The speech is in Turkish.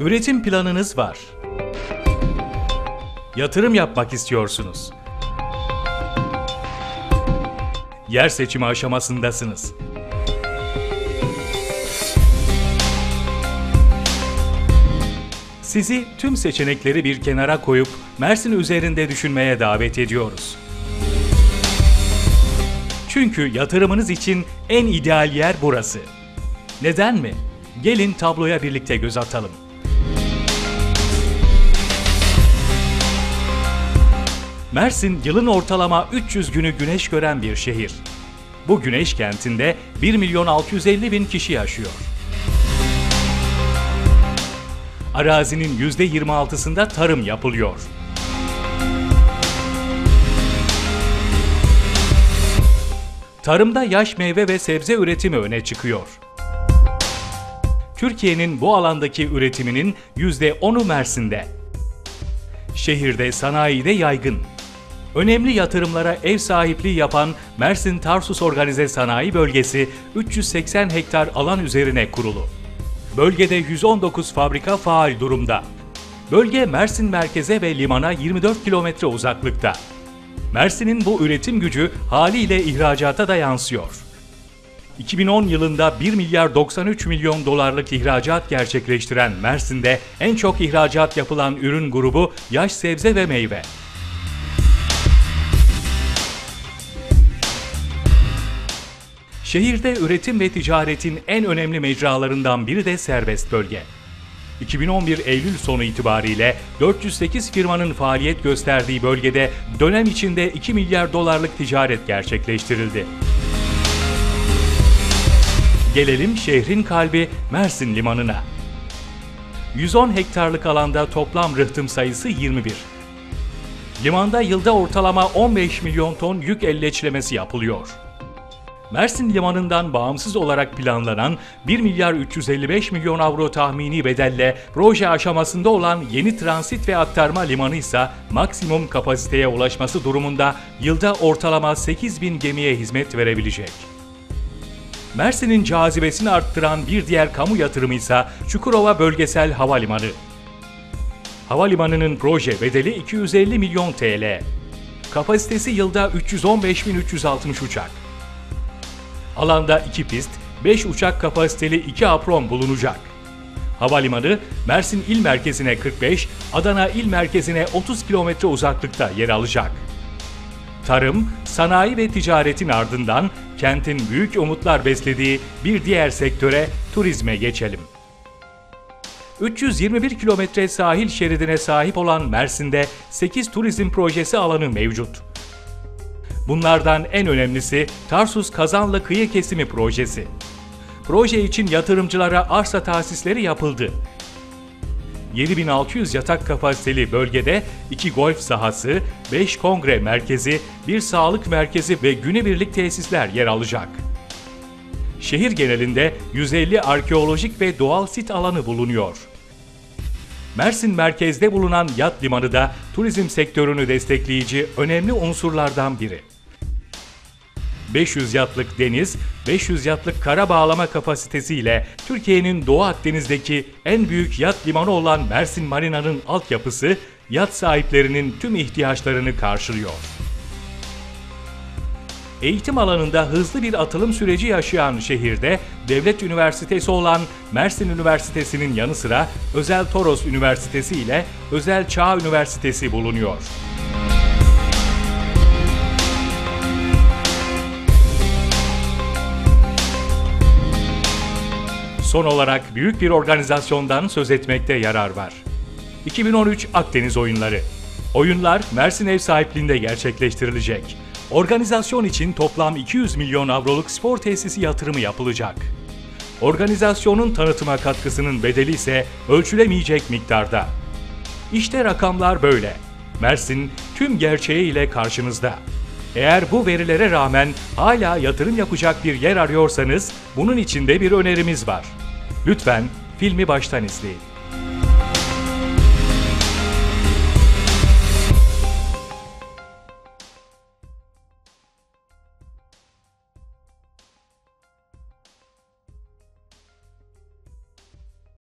Üretim planınız var. Yatırım yapmak istiyorsunuz. Yer seçimi aşamasındasınız. Sizi tüm seçenekleri bir kenara koyup Mersin üzerinde düşünmeye davet ediyoruz. Çünkü yatırımınız için en ideal yer burası. Neden mi? Gelin tabloya birlikte göz atalım. Mersin yılın ortalama 300 günü güneş gören bir şehir. Bu güneş kentinde 1 milyon 650 bin kişi yaşıyor. Arazinin %26'sında tarım yapılıyor. Tarımda yaş meyve ve sebze üretimi öne çıkıyor. Türkiye'nin bu alandaki üretiminin %10'u Mersin'de. Şehirde sanayide yaygın. Önemli yatırımlara ev sahipliği yapan Mersin Tarsus Organize Sanayi Bölgesi 380 hektar alan üzerine kurulu. Bölgede 119 fabrika faal durumda. Bölge Mersin merkeze ve limana 24 kilometre uzaklıkta. Mersin'in bu üretim gücü haliyle ihracata da yansıyor. 2010 yılında 1 milyar 93 milyon dolarlık ihracat gerçekleştiren Mersin'de en çok ihracat yapılan ürün grubu yaş sebze ve meyve. Şehirde üretim ve ticaretin en önemli mecralarından biri de serbest bölge. 2011 Eylül sonu itibariyle 408 firmanın faaliyet gösterdiği bölgede dönem içinde 2 milyar dolarlık ticaret gerçekleştirildi. Gelelim şehrin kalbi Mersin Limanı'na. 110 hektarlık alanda toplam rıhtım sayısı 21. Limanda yılda ortalama 15 milyon ton yük elleçlemesi yapılıyor. Mersin Limanı'ndan bağımsız olarak planlanan 1 milyar 355 milyon avro tahmini bedelle proje aşamasında olan yeni transit ve aktarma limanı ise maksimum kapasiteye ulaşması durumunda yılda ortalama 8 bin gemiye hizmet verebilecek. Mersin'in cazibesini arttıran bir diğer kamu yatırımı ise Çukurova Bölgesel Havalimanı. Havalimanının proje bedeli 250 milyon TL. Kapasitesi yılda 315.360 uçak. Alanda 2 pist, 5 uçak kapasiteli 2 apron bulunacak. Havalimanı Mersin il merkezine 45, Adana il merkezine 30 kilometre uzaklıkta yer alacak. Tarım, sanayi ve ticaretin ardından kentin büyük umutlar beslediği bir diğer sektöre turizme geçelim. 321 kilometre sahil şeridine sahip olan Mersin'de 8 turizm projesi alanı mevcut. Bunlardan en önemlisi Tarsus Kazanlı Kıyı Kesimi projesi. Proje için yatırımcılara arsa tahsisleri yapıldı. 7600 yatak kapasiteli bölgede 2 golf sahası, 5 kongre merkezi, 1 sağlık merkezi ve günübirlik tesisler yer alacak. Şehir genelinde 150 arkeolojik ve doğal sit alanı bulunuyor. Mersin merkezde bulunan yat limanı da turizm sektörünü destekleyici önemli unsurlardan biri. 500 yatlık deniz, 500 yatlık kara bağlama kapasitesiyle Türkiye'nin Doğu Akdeniz'deki en büyük yat limanı olan Mersin Marina'nın altyapısı, yat sahiplerinin tüm ihtiyaçlarını karşılıyor. Eğitim alanında hızlı bir atılım süreci yaşayan şehirde devlet üniversitesi olan Mersin Üniversitesi'nin yanı sıra Özel Toros Üniversitesi ile Özel Çağ Üniversitesi bulunuyor. Son olarak büyük bir organizasyondan söz etmekte yarar var. 2013 Akdeniz Oyunları. Oyunlar Mersin ev sahipliğinde gerçekleştirilecek. Organizasyon için toplam 200 milyon avroluk spor tesisi yatırımı yapılacak. Organizasyonun tanıtıma katkısının bedeli ise ölçülemeyecek miktarda. İşte rakamlar böyle. Mersin tüm gerçeğiyle karşınızda. Eğer bu verilere rağmen hala yatırım yapacak bir yer arıyorsanız bunun için de bir önerimiz var. Lütfen filmi baştan izleyin.